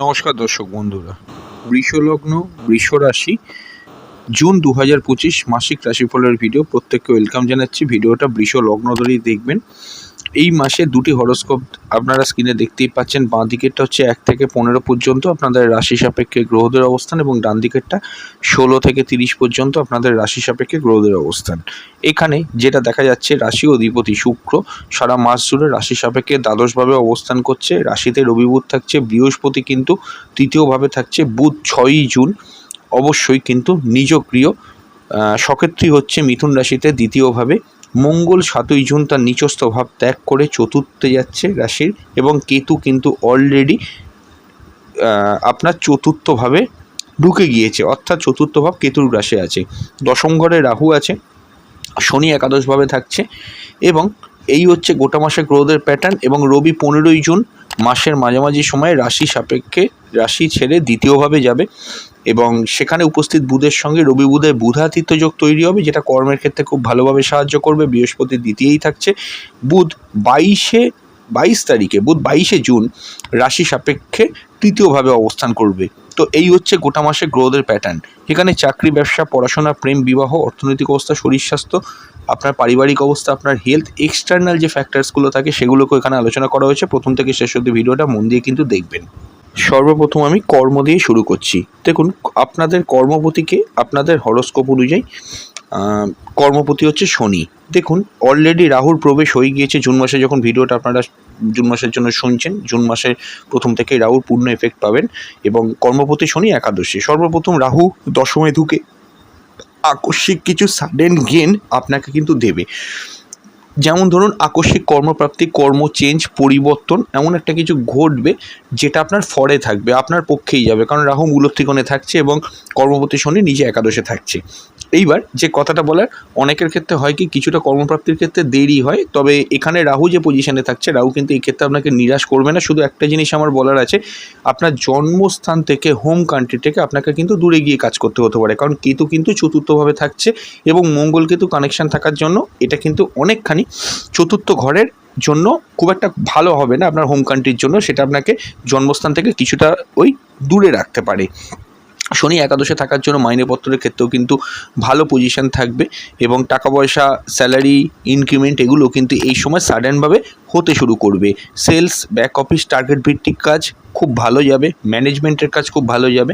নমস্কার দর্শক বন্ধুরা। বৃষলগ্ন বৃষ রাশি জুন দু হাজার পঁচিশ মাসিক রাশিফলের ভিডিও প্রত্যেককে ওয়েলকাম জানাচ্ছি। ভিডিওটা বৃষ লগ্ন ধরেই দেখবেন। এই মাসে দুটি হরস্কোপ আপনারা স্ক্রিনে দেখতেই পাচ্ছেন। বাঁ দিকেরটা হচ্ছে এক থেকে পনেরো পর্যন্ত আপনাদের রাশি সাপেক্ষে গ্রহদের অবস্থান এবং ডান দিকেরটা ষোলো থেকে তিরিশ পর্যন্ত আপনাদের রাশি সাপেক্ষে গ্রহদের অবস্থান। এখানে যেটা দেখা যাচ্ছে, রাশি অধিপতি শুক্র সারা মাস জুড়ে রাশি সাপেক্ষে দ্বাদশভাবে অবস্থান করছে। রাশিতে রবি বুধ থাকছে, বৃহস্পতি কিন্তু তৃতীয়ভাবে থাকছে। বুধ ছয়ই জুন, অবশ্যই কিন্তু নিজ প্রিয় সক্ষেত্রী হচ্ছে মিথুন রাশিতে দ্বিতীয়ভাবে। মঙ্গল সাতই জুন তার নিচস্থ ভাব ত্যাগ করে চতুর্থে যাচ্ছে রাশির এবং কেতু কিন্তু অলরেডি আপনার চতুর্থভাবে ঢুকে গিয়েছে। অর্থাৎ চতুর্থ ভাব কেতুর রাশে আছে। দশম ঘরে রাহু আছে, শনি একাদশভাবে থাকছে এবং এই হচ্ছে গোটা মাসে গ্রহদের প্যাটার্ন এবং রবি পনেরোই জুন মাসের মাঝামাঝি সময়ে রাশি সাপেক্ষে রাশি ছেড়ে দ্বিতীয়ভাবে যাবে এবং সেখানে উপস্থিত বুধের সঙ্গে রবি বুধের বুধাতীত্য যোগ তৈরি হবে, যেটা কর্মের ক্ষেত্রে খুব ভালোভাবে সাহায্য করবে। বৃহস্পতি দ্বিতীয়ই থাকছে। বুধ বাইশে, বাইশ তারিখে, বুধ বাইশে জুন রাশি সাপেক্ষে তৃতীয়ভাবে অবস্থান করবে। তো এই হচ্ছে গোটা মাসে গ্রহদের প্যাটার্ন এখানে চাকরি, ব্যবসা, পড়াশোনা, প্রেম, বিবাহ, অর্থনৈতিক অবস্থা, শরীর স্বাস্থ্য, আপনার পারিবারিক অবস্থা, আপনার হেলথ এক্সটার্নাল যে ফ্যাক্টরসগুলো থাকে সেগুলোকে এখানে আলোচনা করা হয়েছে। প্রথম থেকে শেষ অব্দি ভিডিওটা মন দিয়ে কিন্তু দেখবেন। সর্বপ্রথম আমি কর্ম দিয়ে শুরু করছি। দেখুন, আপনাদের কর্মপতিকে আপনাদের হরস্কোপ অনুযায়ী কর্মপতি হচ্ছে শনি। দেখুন অলরেডি রাহুর প্রবেশ হয়ে গিয়েছে। জুন মাসে যখন ভিডিওটা আপনারা জুন মাসের জন্য শুনছেন। জুন মাসের প্রথম থেকে রাহুর পূর্ণ এফেক্ট পাবেন এবং কর্মপতি শনি একাদশী। সর্বপ্রথম রাহু দশমে ঢুকে আকস্মিক কিছু সাডেন গেন আপনাকে কিন্তু দেবে। যেমন ধরুন আকস্মিক কর্মপ্রাপ্তি, কর্ম চেঞ্জ পরিবর্তন, এমন একটা কিছু ঘটবে যেটা আপনার ফরে থাকবে, আপনার পক্ষেই যাবে। কারণ রাহু মূলত্রিকোণে থাকছে এবং কর্মপতি শনি নিজে একাদশে থাকছে। এইবার যে কথাটা বলার, অনেকের ক্ষেত্রে হয় কি, কিছুটা কর্মপ্রাপ্তির ক্ষেত্রে দেরি হয়, তবে এখানে রাহু যে পজিশনে থাকছে, রাহু কিন্তু এই ক্ষেত্রে আপনাকে নিরাশ করবে না। শুধু একটা জিনিস আমার বলার আছে, আপনার জন্মস্থান থেকে হোম কান্ট্রি থেকে আপনাকে কিন্তু দূরে গিয়ে কাজ করতে হতে পারে। কারণ কেতু কিন্তু চতুর্থভাবে থাকছে এবং মঙ্গল কেতু কানেকশন থাকার জন্য এটা কিন্তু অনেকখানি চতুর্থ ঘরের জন্য খুব একটা ভালো হবে না আপনার হোম কান্ট্রির জন্য, সেটা আপনাকে জন্মস্থান থেকে কিছুটা ওই দূরে রাখতে পারে। শনি একাদশে থাকার জন্য মাইনেপত্রের ক্ষেত্রেও কিন্তু ভালো পজিশন থাকবে এবং টাকা পয়সা স্যালারি ইনক্রিমেন্ট এগুলো কিন্তু এই সময় সাডেনভাবে হতে শুরু করবে। সেলস ব্যাক অফিস টার্গেট ভিত্তিক কাজ খুব ভালো যাবে ম্যানেজমেন্টের কাজ খুব ভালো যাবে।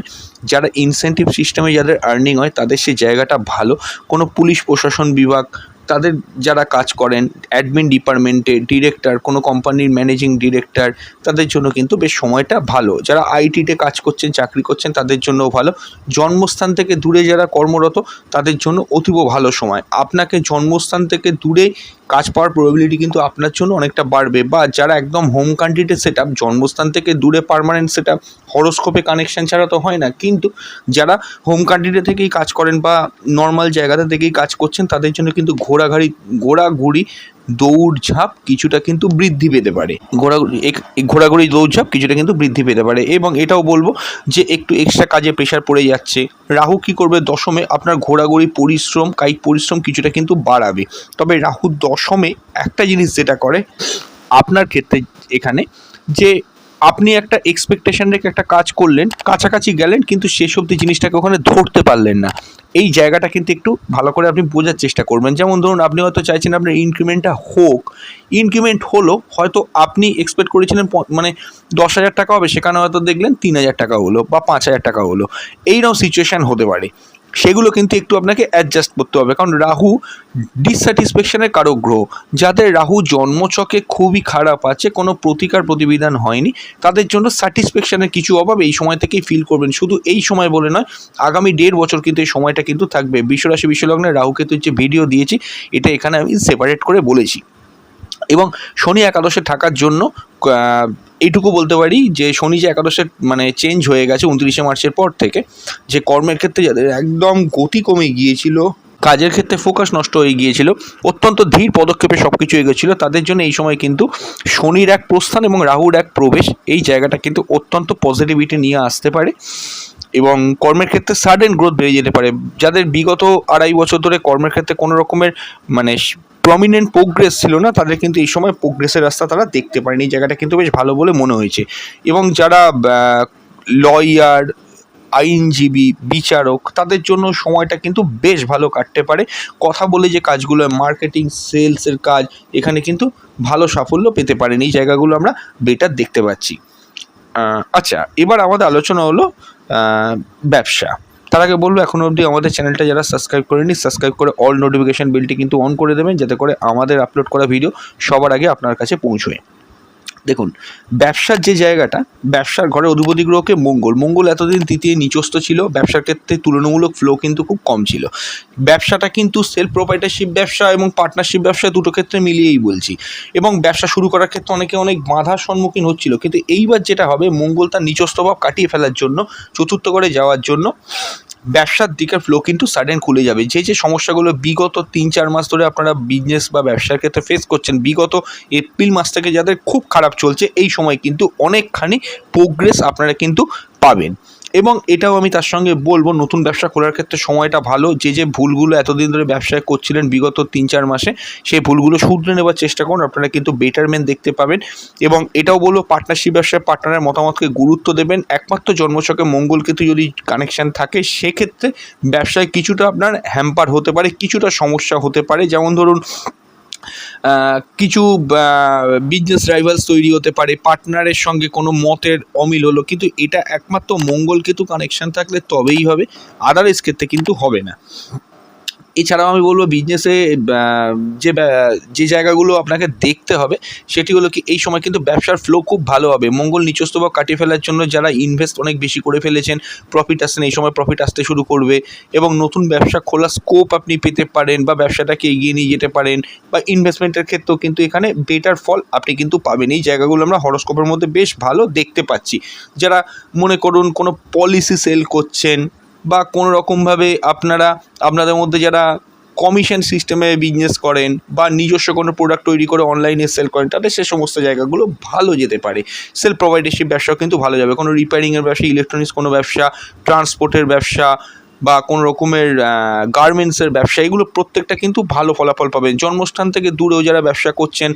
যারা ইনসেন্টিভ সিস্টেমে যাদের আর্নিং হয়, তাদের সেই জায়গাটা ভালো। কোনো পুলিশ, প্রশাসন বিভাগ তাদের যারা কাজ করেন অ্যাডমিন ডিপার্টমেন্টে ডিরেক্টর কোনো কোম্পানির ম্যানেজিং ডিরেক্টর তাদের জন্য কিন্তু বেশ সময়টা ভালো। যারা আইটিতে কাজ করছেন, চাকরি করছেন, তাদের জন্যও ভালো। জন্মস্থান থেকে দূরে যারা কর্মরত, তাদের জন্য অতীব ভালো সময়। আপনাকে জন্মস্থান থেকে দূরে কাজ পাওয়ার প্রবাবিলিটি কিন্তু আপনার জন্য অনেকটা বাড়বে বা যারা একদম হোম কান্ট্রিতে সেট আপ জন্মস্থান থেকে দূরে পারমানেন্ট সেট আপ হরোস্কোপে কানেকশান ছাড়া তো হয় না। কিন্তু যারা হোম কান্ট্রিতে থেকেই কাজ করেন বা নর্মাল জায়গাতে থেকেই কাজ করছেন, তাদের জন্য কিন্তু ঘোরাঘাড়ি, ঘোরাঘুরি দৌড়ঝাঁপ কিছুটা কিন্তু বৃদ্ধি পেতে পারে। ঘোরাঘুরি ঘোরাঘুরি দৌড়ঝাঁপ কিছুটা কিন্তু বৃদ্ধি পেতে পারে এবং এটাও বলব যে একটু এক্সট্রা কাজে প্রেশার পড়ে যাচ্ছে। রাহু কি করবে? দশমে আপনার ঘোরাঘুরি, পরিশ্রম, কায়িক পরিশ্রম কিছুটা কিন্তু বাড়াবে। তবে রাহু দশমে একটা জিনিস যেটা করে আপনার ক্ষেত্রে এখানে যে আপনি একটা এক্সপেকটেশন রেখে একটা কাজ করলেন, কাছাকাছি গেলেন, কিন্তু শেষ অবধি জিনিসটাকে ওখানে ধরতে পারলেন না। এই জায়গাটা কিন্তু একটু ভালো করে আপনি বোঝার চেষ্টা করবেন। যেমন ধরুন, আপনি হয়তো চাইছেন আপনার ইনক্রিমেন্টটা হোক। ইনক্রিমেন্ট হলো, হয়তো আপনি এক্সপেক্ট করেছিলেন মানে দশ হাজার টাকা হবে, সেখানে হয়তো দেখলেন তিন হাজার টাকা হলো বা পাঁচ হাজার টাকা হলো। এইরকম সিচুয়েশান হতে পারে। সেগুলো কিন্তু একটু আপনাকে অ্যাডজাস্ট করতে হবে। কারণ রাহু ডিসস্যাটিসফ্যাকশনের কারও গ্রহ। যাদের রাহু জন্মচকে খুবই খারাপ আছে, কোনো প্রতিকার প্রতিবিধান হয়নি, তাদের জন্য স্যাটিসফ্যাকশনের কিছু অভাব এই সময় থেকেই ফিল করবেন। শুধু এই সময় বলে নয়, আগামী দেড় বছর কিন্তু এই সময়টা কিন্তু থাকবে। বিশ্বরাশি, বিশ্বলগ্নে রাহুকেতুর যে ভিডিও দিয়েছি, এটা এখানে আমি সেপারেট করে বলেছি। এবং শনি একাদশে থাকার জন্য এইটুকু বলতে পারি যে শনি যে একাদশে মানে চেঞ্জ হয়ে গেছে উনত্রিশে মার্চের পর থেকে, যে কর্মের ক্ষেত্রে যাদের একদম গতি কমে গিয়েছিল, কাজের ক্ষেত্রে ফোকাস নষ্ট হয়ে গিয়েছিল, অত্যন্ত ধীর পদক্ষেপে সব কিছু এগোচ্ছিল, তাদের জন্য এই সময় কিন্তু শনির এক প্রস্থান এবং রাহুর এক প্রবেশ, এই জায়গাটা কিন্তু অত্যন্ত পজিটিভিটি নিয়ে আসতে পারে এবং কর্মের ক্ষেত্রে সাডেন গ্রোথ বেড়ে যেতে পারে। যাদের বিগত আড়াই বছর ধরে কর্মের ক্ষেত্রে কোনো রকমের মানে প্রমিনেন্ট প্রোগ্রেস ছিল না, তাদের কিন্তু এই সময় প্রোগ্রেসের রাস্তা তারা দেখতে পারেনি। এই জায়গাটা কিন্তু বেশ ভালো বলে মনে হয়েছে। এবং যারা লয়ার আইনজীবী, বিচারক, তাদের জন্য সময়টা কিন্তু বেশ ভালো কাটতে পারে। কথা বলে যে কাজগুলো মার্কেটিং সেলসের কাজ, এখানে কিন্তু ভালো সাফল্য পেতে পারেন। এই জায়গাগুলো আমরা বেটার দেখতে পাচ্ছি। আচ্ছা এবার আমাদের আলোচনা হলো ব্যবসা। তার আগে বলব এখনও অবধি আমাদের চ্যানেলটা যারা সাবস্ক্রাইব করেনি সাবস্ক্রাইব করে অল নোটিফিকেশান বিলটি কিন্তু অন করে দেবেন, যাতে করে আমাদের আপলোড করা ভিডিও সবার আগে আপনার কাছে পৌঁছয়। দেখুন, ব্যবসার যে জায়গাটা, ব্যবসার ঘরে অধিপতি গ্রহকে মঙ্গল। মঙ্গল এতদিন তৃতীয় নিচস্ত ছিল, ব্যবসার ক্ষেত্রে তুলনামূলক ফ্লো কিন্তু খুব কম ছিল। ব্যবসাটা কিন্তু সেলফ প্রোপাইটারশিপ ব্যবসা এবং পার্টনারশিপ ব্যবসা দুটো ক্ষেত্রে মিলিয়েই বলছি। এবং ব্যবসা শুরু করার ক্ষেত্রে অনেকে অনেক বাধার সম্মুখীন হচ্ছিল। কিন্তু এইবার যেটা হবে, মঙ্গল তার নিচস্ত ভাব কাটিয়ে ফেলার জন্য, চতুর্থ ঘরে যাওয়ার জন্য ব্যবসার দিকের ফ্লো কিন্তু সাডেন খুলে যাবে। যে যে সমস্যাগুলো বিগত তিন চার মাস ধরে আপনারা বিজনেস বা ব্যবসার ক্ষেত্রে ফেস করছেন, বিগত এপ্রিল মাস থেকে যাদের খুব খারাপ চলছে, এই সময় কিন্তু অনেকখানি প্রোগ্রেস আপনারা কিন্তু পাবেন। এবং এটাও আমি তার সঙ্গে বলব, নতুন ব্যবসা খোলার ক্ষেত্রে সময়টা ভালো। যে যে ভুলগুলো এতদিন ধরে ব্যবসায় করছিলেন, বিগত তিন চার মাসে, সেই ভুলগুলো শুধরে নেবার চেষ্টা করুন। আপনারা কিন্তু বেটারমেন্ট দেখতে পাবেন এবং এটাও বলব পার্টনারশিপ ব্যবসায় পার্টনারের মতামতকে গুরুত্ব দেবেন। একমাত্র জন্মছকে মঙ্গল কিন্তু যদি কানেকশন থাকে, সেক্ষেত্রে ব্যবসায় কিছুটা আপনার হ্যাম্পার হতে পারে, কিছুটা সমস্যা হতে পারে। যেমন ধরুন কিছু বিজনেস রাইভালস তৈরি হতে পারে পার্টনারের সঙ্গে কোনো মতের অমিল হলো, কিন্তু এটা একমাত্র মঙ্গল কেতু কানেকশন থাকলে তবেই হবে আদারওয়াইজ ক্ষেত্রে কিন্তু হবে না। এছাড়াও আমি বলব বিজনেসে যে যে জায়গাগুলো আপনাকে দেখতে হবে, সেটি হলো কি এই সময় কিন্তু ব্যবসার ফ্লো খুব ভালো হবে। মঙ্গল নিচস্ত বা কাটিয়ে ফেলার জন্য যারা ইনভেস্ট অনেক বেশি করে ফেলেছেন প্রফিট আসছেন এই সময় প্রফিট আসতে শুরু করবে এবং নতুন ব্যবসা খোলার স্কোপ আপনি পেতে পারেন বা ব্যবসাটাকে এগিয়ে নিয়ে যেতে পারেন বা ইনভেস্টমেন্টের ক্ষেত্রেও কিন্তু এখানে বেটার ফল আপনি কিন্তু পাবেন। এই জায়গাগুলো আমরা হরস্কোপের মধ্যে বেশ ভালো দেখতে পাচ্ছি। যারা মনে করুন কোনো পলিসি সেল করছেন বা কোনো রকমভাবে আপনারা, আপনাদের মধ্যে যারা কমিশন সিস্টেমে বিজনেস করেন বা নিজস্ব কোনো প্রোডাক্ট তৈরি করে অনলাইনে সেল করেন, তাদের সে সমস্ত জায়গাগুলো ভালো যেতে পারে। সেল প্রোভাইডারশিপ ব্যবসাও কিন্তু ভালো যাবে। কোনো রিপেয়ারিংয়ের ব্যবসা ইলেকট্রনিক্স কোনো ব্যবসা ট্রান্সপোর্টের ব্যবসা বা কোনো রকমের গার্মেন্টসের ব্যবসা, এগুলো প্রত্যেকটা কিন্তু ভালো ফলাফল পাবেন। জন্মস্থান থেকে দূরেও যারা ব্যবসা করছেন,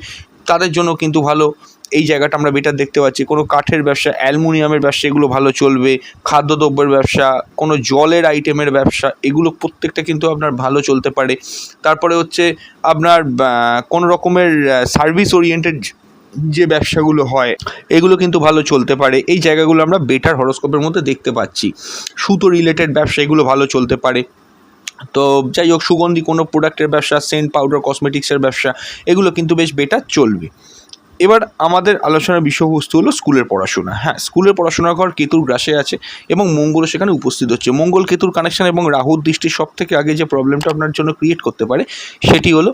তাদের জন্য কিন্তু ভালো। এই জায়গাটা আমরা বেটার দেখতে পাচ্ছি। কোনো কাঠের ব্যবসা, অ্যালুমিনিয়ামের ব্যবসা, এগুলো ভালো চলবে। খাদ্যদ্রব্যের ব্যবসা, কোনো জলের আইটেমের ব্যবসা, এগুলো প্রত্যেকটা কিন্তু আপনার ভালো চলতে পারে। তারপরে হচ্ছে আপনার কোনো রকমের সার্ভিস ওরিয়েন্টেড যে ব্যবসাগুলো হয়, এগুলো কিন্তু ভালো চলতে পারে। এই জায়গাগুলো আমরা বেটার হরস্কোপের মধ্যে দেখতে পাচ্ছি। সুতো রিলেটেড ব্যবসা, এগুলো ভালো চলতে পারে। তো যাই হোক, সুগন্ধি কোনো প্রোডাক্টের ব্যবসা সেন্ট পাউডার কসমেটিক্সের ব্যবসা, এগুলো কিন্তু বেশ বেটার চলবে। এবার আমাদের আলোচনার বিষয়বস্তু হলো স্কুলের পড়াশোনা। হ্যাঁ স্কুলের পড়াশোনার ঘর কেতুর গ্রাসে আছে এবং মঙ্গলও সেখানে উপস্থিত হচ্ছে। মঙ্গল কেতুর কানেকশান এবং রাহুর দৃষ্টির সব থেকে আগে যে প্রবলেমটা আপনার জন্য ক্রিয়েট করতে পারে, সেটি হলো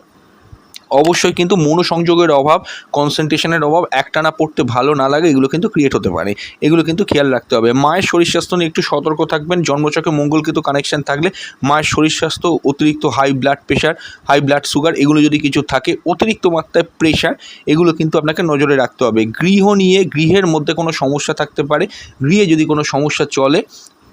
অবশ্যই কিন্তু মনোসংযোগের অভাব কনসেন্ট্রেশনের অভাব একটানা পড়তে ভালো না লাগে, এগুলো কিন্তু ক্রিয়েট হতে পারে। এগুলো কিন্তু খেয়াল রাখতে হবে। মায়ের শরীর স্বাস্থ্য নিয়ে একটু সতর্ক থাকবেন। জন্মচকে মঙ্গল কিন্তু কানেকশন থাকলে মায়ের শরীর স্বাস্থ্য, অতিরিক্ত high blood pressure high blood sugar এগুলো যদি কিছু থাকে, অতিরিক্ত মাত্রায় প্রেশার এগুলো কিন্তু আপনাকে নজরে রাখতে হবে। গৃহ নিয়ে গৃহের মধ্যে কোনো সমস্যা থাকতে পারে। গৃহে যদি কোনো সমস্যা চলে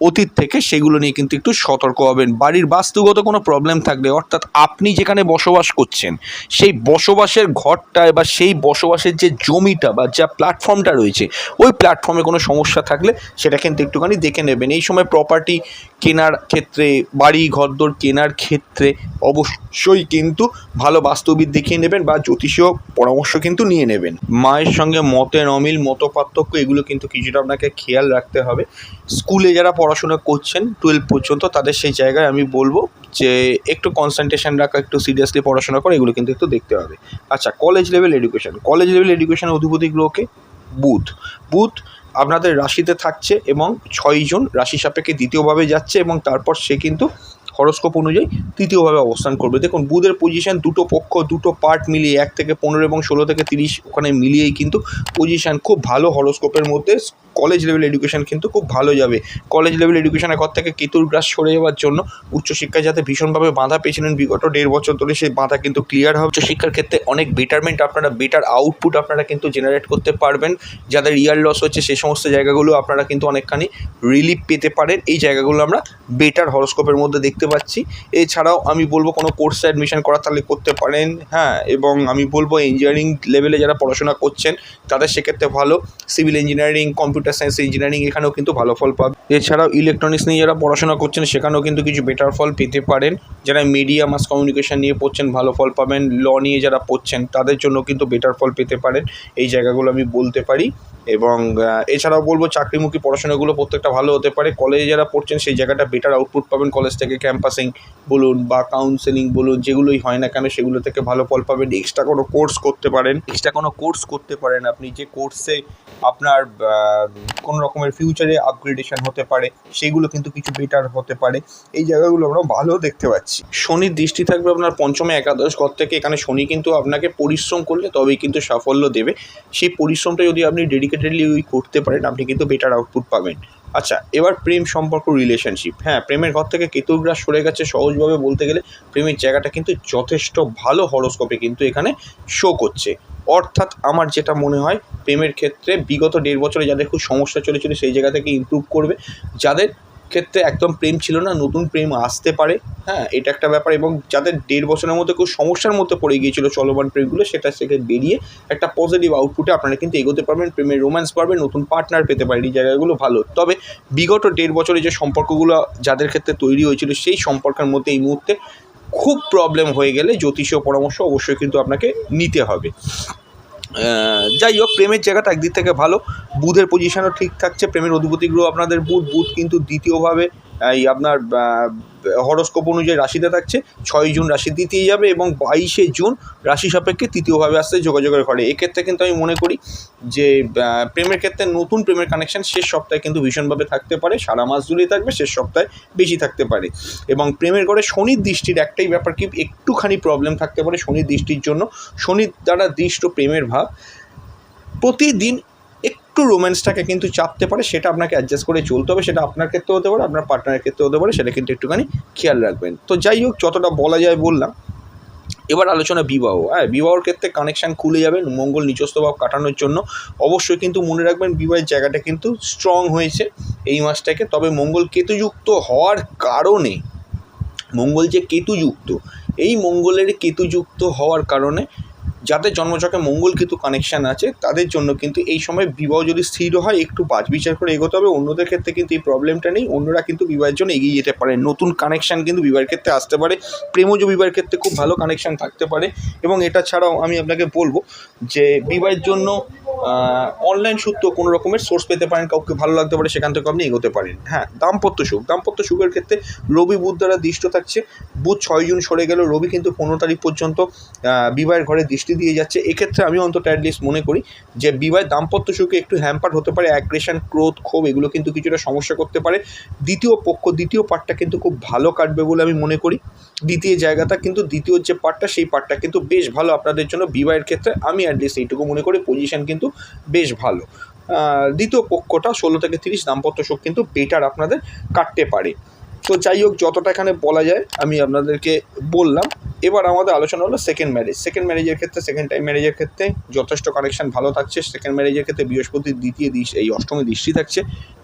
অতীত থেকে সেগুলো নিয়ে কিন্তু একটু সতর্ক হবেন। বাড়ির বাস্তুগত কোনো প্রবলেম থাকলে, অর্থাৎ আপনি যেখানে বসবাস করছেন, সেই বসবাসের ঘরটায় বা সেই বসবাসের যে জমিটা বা যা প্ল্যাটফর্মটা রয়েছে, ওই প্ল্যাটফর্মে কোনো সমস্যা থাকলে সেটা কিন্তু একটুখানি দেখে নেবেন। এই সময় প্রপার্টি কেনার ক্ষেত্রে, বাড়ি ঘরদোর কেনার ক্ষেত্রে অবশ্যই কিন্তু ভালো বাস্তুবিদ দেখিয়ে নেবেন বা জ্যোতিষীয় পরামর্শ কিন্তু নিয়ে নেবেন। মায়ের সঙ্গে মতের অমিল মত পার্থক্য এগুলো কিন্তু কিছুটা আপনাকে খেয়াল রাখতে হবে। স্কুলে যারা পড়াশোনা করছেন টুয়েলভ পর্যন্ত, তাদের সেই জায়গায় আমি বলব যে একটু কনসেন্ট্রেশন রাখা, একটু সিরিয়াসলি পড়াশোনা করে, এগুলো কিন্তু একটু দেখতে হবে। আচ্ছা college level education college level education অধিপতি গ্রহকে বুধ। বুধ আপনাদের রাশিতে থাকছে এবং ছয়জন রাশি সাপেক্ষে দ্বিতীয়ভাবে যাচ্ছে এবং তারপর সে কিন্তু হরস্কোপ অনুযায়ী তৃতীয়ভাবে অবস্থান করবে। দেখুন, বুধের পজিশান দুটো পক্ষ, দুটো পার্ট মিলিয়ে এক থেকে পনেরো এবং ষোলো থেকে তিরিশ, ওখানে মিলিয়েই কিন্তু পজিশান খুব ভালো হরস্কোপের মধ্যে কলেজ লেভেল এডুকেশন কিন্তু খুব ভালো যাবে। কলেজ লেভেল এডুকেশনের ঘর থেকে কেতুর গ্রাস সরে যাওয়ার জন্য উচ্চশিক্ষায় যাতে ভীষণভাবে বাধা পেয়েছিলেন বিগত দেড় বছর ধরে সেই বাধা কিন্তু ক্লিয়ার হবে। উচ্চশিক্ষার ক্ষেত্রে অনেক বেটারমেন্ট আপনারা বেটার আউটপুট আপনারা কিন্তু জেনারেট করতে পারবেন। যাদের ইয়ার লস হচ্ছে সেই সমস্ত জায়গাগুলো আপনারা কিন্তু অনেকখানি রিলিফ পেতে পারেন। এই জায়গাগুলো আমরা বেটার হরস্কোপের মধ্যে দেখতে পাচ্ছি। এছাড়াও আমি বলব কোনো কোর্সে অ্যাডমিশন করা তাহলে করতে পারেন হ্যাঁ এবং আমি বলব ইঞ্জিনিয়ারিং লেভেলে যারা পড়াশোনা করছেন, তাদের সেক্ষেত্রে ভালো। Civil engineering computer computer science engineering এখানেও কিন্তু ভালো ফল পাবে। এছাড়াও ইলেকট্রনিক্স নিয়ে যারা পড়াশোনা করছেন, সেখানেও কিন্তু কিছু বেটার ফল পেতে পারেন। যারা মিডিয়া মাস কমিউনিকেশন নিয়ে পড়ছেন, ভালো ফল পাবেন। ল নিয়ে যারা পড়ছেন, তাদের জন্য কিন্তু বেটার ফল পেতে পারেন। এই জায়গাগুলো আমি বলতে পারি। এবং এছাড়াও বলব, চাকরিমুখী পড়াশোনাগুলো প্রত্যেকটা ভালো হতে পারে। কলেজে যারা পড়ছেন, সেই জায়গাটা বেটার আউটপুট পাবেন। কলেজ থেকে ক্যাম্পাসিং বলুন বা কাউন্সেলিং বলুন, যেগুলোই হয় না কেন, সেগুলো থেকে ভালো ফল পাবেন। এক্সট্রা কোনো কোর্স করতে পারেন। এক্সট্রা কোনো কোর্স করতে পারেন আপনি। যে কোর্সে আপনার কোনো রকমের ফিউচারে আপগ্রেডেশন হতে পারে, সেগুলো কিন্তু কিছু বেটার হতে পারে। এই জায়গাগুলো আমরা ভালো দেখতে পাচ্ছি। শনির দৃষ্টি থাকবে আপনার পঞ্চমে একাদশ, ঘর থেকে এখানে শনি কিন্তু আপনাকে পরিশ্রম করলে তবেই কিন্তু সাফল্য দেবে। সেই পরিশ্রমটা যদি আপনি ডেডিকেটেডলি করতে পারেন, আপনি কিন্তু বেটার আউটপুট পাবেন। আচ্ছা এবার প্রেম সম্পর্ক রিলেশনশিপ হ্যাঁ প্রেমের ঘর থেকে কেতুগ্রাস সরে গেছে সহজভাবে বলতে গেলে। প্রেমের জায়গাটা কিন্তু যথেষ্ট ভালো হরস্কোপে কিন্তু এখানে শো করছে। অর্থাৎ আমার যেটা মনে হয়, প্রেমের ক্ষেত্রে বিগত দেড় বছরে যাদের খুব সমস্যা চলেছিল, সেই জায়গা থেকে ইম্প্রুভ করবে। যাদের ক্ষেত্রে একদম প্রেম ছিল না, নতুন প্রেম আসতে পারে হ্যাঁ এটা একটা ব্যাপার এবং যাদের দেড় বছরের মধ্যে খুব সমস্যার মধ্যে পড়ে গিয়েছিল চলমান প্রেমগুলো, সেটা থেকে বেরিয়ে একটা পজিটিভ আউটপুটে আপনারা কিন্তু এগোতে পারবেন, প্রেমের রোম্যান্স পারবেন, নতুন পার্টনার পেতে পারেন, এই জায়গাগুলো ভালো। তবে বিগত দেড় বছরে যে সম্পর্কগুলো যাদের ক্ষেত্রে তৈরি হয়েছিল, সেই সম্পর্কের মধ্যে এই মুহূর্তে খুব প্রবলেম হয়ে গেলে জ্যোতিষীয় পরামর্শ অবশ্যই কিন্তু আপনাকে নিতে হবে। যাই হোক, প্রেমের জায়গাটা একদিক থেকে ভালো। বুধের পজিশানও ঠিক থাকছে। প্রেমের অধিপতি গ্রহ আপনাদের বুধ। বুধ কিন্তু দ্বিতীয়ভাবে এই আপনার হরস্কোপ অনুযায়ী রাশিতে থাকছে, ছয় জুন রাশি দ্বিতীয় যাবে এবং বাইশে জুন রাশি সাপেক্ষে তৃতীয়ভাবে আসছে যোগাযোগের ঘরে। এক্ষেত্রে কিন্তু আমি মনে করি যে প্রেমের ক্ষেত্রে নতুন প্রেমের কানেকশান শেষ সপ্তাহে কিন্তু ভীষণভাবে থাকতে পারে। সারা মাস জুড়েই থাকবে, শেষ সপ্তাহে বেশি থাকতে পারে। এবং প্রেমের ঘরে শনির দৃষ্টির একটাই ব্যাপার কি, একটুখানি প্রবলেম থাকতে পারে শনির দৃষ্টির জন্য। শনির দ্বারা দৃষ্ট প্রেমের ভাব। প্রতিদিন একটু রোম্যান্সটাকে কিন্তু চাপতে পারে, সেটা আপনাকে অ্যাডজাস্ট করে চলতে হবে, সেটা আপনার ক্ষেত্রে হতে পারে, আপনার পার্টনারের ক্ষেত্রে হতে পারে, সেটা কিন্তু একটুখানি খেয়াল রাখবেন। তো যাই হোক, যতটা বলা যায় বললাম। এবার আলোচনা বিবাহ। হ্যাঁ বিবাহর ক্ষেত্রে কানেকশান খুলে যাবে, মঙ্গল নিজস্ব ভাব কাটানোর জন্য। অবশ্যই কিন্তু মনে রাখবেন, বিবাহের জায়গাটা কিন্তু স্ট্রং হয়েছে এই মাসটাকে। তবে মঙ্গল কেতুযুক্ত হওয়ার কারণে, মঙ্গল যে কেতুযুক্ত, এই মঙ্গলের কেতুযুক্ত হওয়ার কারণে যাদের জন্মচকে মঙ্গল কিন্তু কানেকশান আছে, তাদের জন্য কিন্তু এই সময় বিবাহ যদি স্থির হয়, একটু বাজ বিচার করে এগোতে হবে। অন্যদের ক্ষেত্রে কিন্তু এই প্রবলেমটা নেই। অন্যরা কিন্তু বিবাহের জন্য এগিয়ে যেতে পারে। নতুন কানেকশান কিন্তু বিবাহের ক্ষেত্রে আসতে পারে। প্রেমজ বিবাহের ক্ষেত্রে খুব ভালো কানেকশান থাকতে পারে। এবং এটা ছাড়াও আমি আপনাকে বলব যে বিবাহের জন্য অনলাইন সূত্র কোনো রকমের সোর্স পেতে পারেন, কাউকে ভালো লাগতে পারে সেখান থেকে আপনি এগোতে পারেন। হ্যাঁ দাম্পত্য সুখ। দাম্পত্য সুখের ক্ষেত্রে রবি, বুধ দ্বারা দৃষ্ট থাকছে। বুধ ছয় জুন সরে গেল রবি কিন্তু পনেরো তারিখ পর্যন্ত বিবাহের ঘরে দৃষ্টি দিয়ে যাচ্ছে। এক্ষেত্রে আমি অন্তত অ্যাটলিস্ট মনে করি যে বিবাহের দাম্পত্য সুখে একটু হ্যাম্পার হতে পারে। অ্যাগ্রেশন ক্রোধ, ক্ষোভ, এগুলো কিন্তু কিছুটা সমস্যা করতে পারে। দ্বিতীয় পক্ষ, দ্বিতীয় পার্টটা কিন্তু খুব ভালো কাটবে বলে আমি মনে করি। দ্বিতীয় জায়গাটা, কিন্তু দ্বিতীয় যে পার্টটা সেই পার্টটা কিন্তু বেশ ভালো আপনাদের জন্য বিবাহের ক্ষেত্রে। আমি অ্যাটলিস্ট এইটুকু মনে করি পজিশন কিন্তু বেশ ভালো। দ্বিতীয় পক্ষটা ষোলো থেকে তিরিশ দাম্পত্য সুখ কিন্তু বেটার আপনাদের কাটতে পারে। তো যাই হোক, যতটা এখানে বলা যায়, আমি আপনাদেরকে বললাম। এবার আমাদের আলোচনা হলো সেকেন্ড ম্যারেজ সেকেন্ড ম্যারেজের ক্ষেত্রে সেকেন্ড টাইম ম্যারেজের ক্ষেত্রে যথেষ্ট কানেকশন ভালো থাকছে। সেকেন্ড ম্যারেজের ক্ষেত্রে বৃহস্পতির দ্বিতীয় দৃষ্টি এই অষ্টমী দৃষ্টি থাকছে।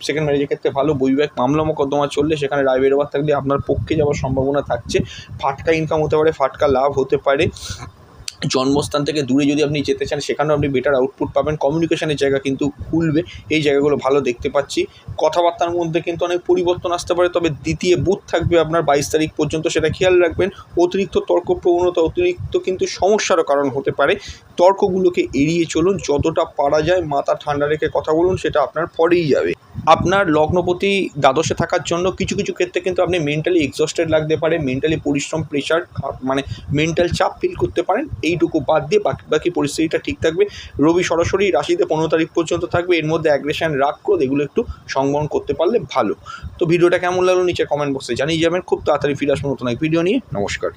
সেকেন্ড ম্যারেজের ক্ষেত্রে ভালো বৈবাহিক মামলা মোকদ্দমা চললে সেখানে রায় বেরোবার থাকলে আপনার পক্ষে যাওয়ার সম্ভাবনা থাকছে। ফাটকা ইনকাম হতে পারে, ফাটকা লাভ হতে পারে। জন্মস্থান থেকে দূরে যদি আপনি যেতে চান, সেখানেও আপনি বেটার আউটপুট পাবেন। কমিউনিকেশনের জায়গা কিন্তু খুলবে। এই জায়গাগুলো ভালো দেখতে পাচ্ছি। কথাবার্তার মধ্যে কিন্তু অনেক পরিবর্তন আসতে পারে, তবে দ্বিতীয় বুথ থাকবে আপনার বাইশ তারিখ পর্যন্ত। সেটা খেয়াল রাখবেন। অতিরিক্ত তর্ক প্রবণতা, অতিরিক্ত কিন্তু সমস্যারও কারণ হতে পারে। তর্কগুলোকে এড়িয়ে চলুন। যতটা পারা যায়, মাথা ঠান্ডা রেখে কথা বলুন, সেটা আপনার পরেই যাবে। আপনার লগ্নপতি দ্বাদশে থাকার জন্য কিছু কিছু ক্ষেত্রে কিন্তু আপনি মেন্টালি এক্সস্টেড লাগতে পারে মেন্টালি পরিশ্রম প্রেশার মানে মেন্টাল চাপ ফিল করতে পারেন, এইটুকু বাদ দিয়ে বাকি বাকি পরিস্থিতিটা ঠিক থাকবে। রবি সরাসরি রাশিতে পনেরো তারিখ পর্যন্ত থাকবে, এর মধ্যে অ্যাগ্রেশন রাগ ক্রোধ এগুলো একটু সংবরণ করতে পারলে ভালো। তো ভিডিওটা কেমন লাগল নিচে কমেন্ট বক্সে জানিয়ে যাবেন। খুব তাড়াতাড়ি ফিরে আসব নতুন এক ভিডিও নিয়ে। নমস্কার।